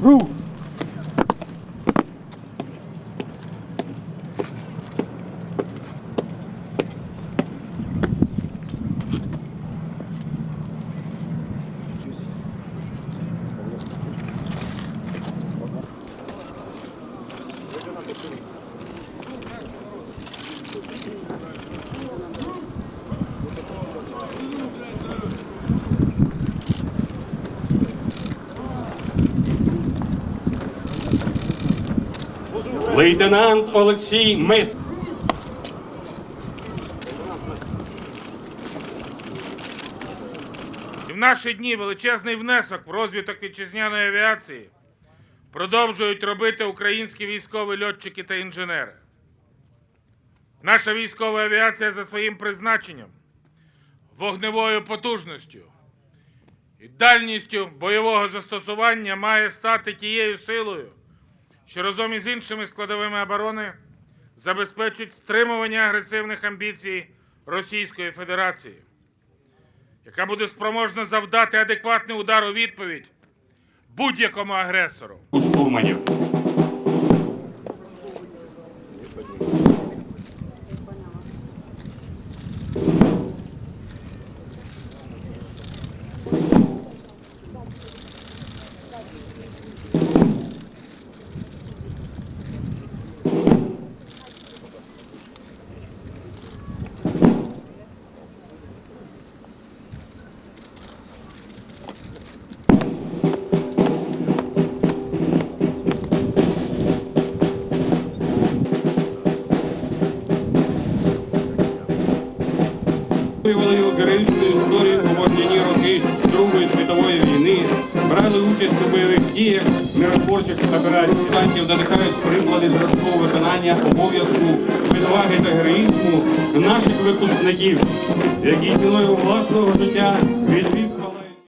Roo! Лейтенант Олексій Мис. В наші дні величезний внесок в розвиток вітчизняної авіації продовжують робити українські військові льотчики та інженери. Наша військова авіація за своїм призначенням, вогневою потужністю і дальністю бойового застосування має стати тією силою, що разом із іншими складовими оборони забезпечить стримування агресивних амбіцій Російської Федерації яка буде спроможна завдати адекватний удар у відповідь будь-якому агресору. штурманів. Виявили героїчну зброї у вогняні роки Другої світової війни, брали участь у бойових діях, миротворчих операцій. Сантів надихають приклади зразкового виконання обов'язку, відваги та героїзму наших випускників, які ціною власного життя відвідують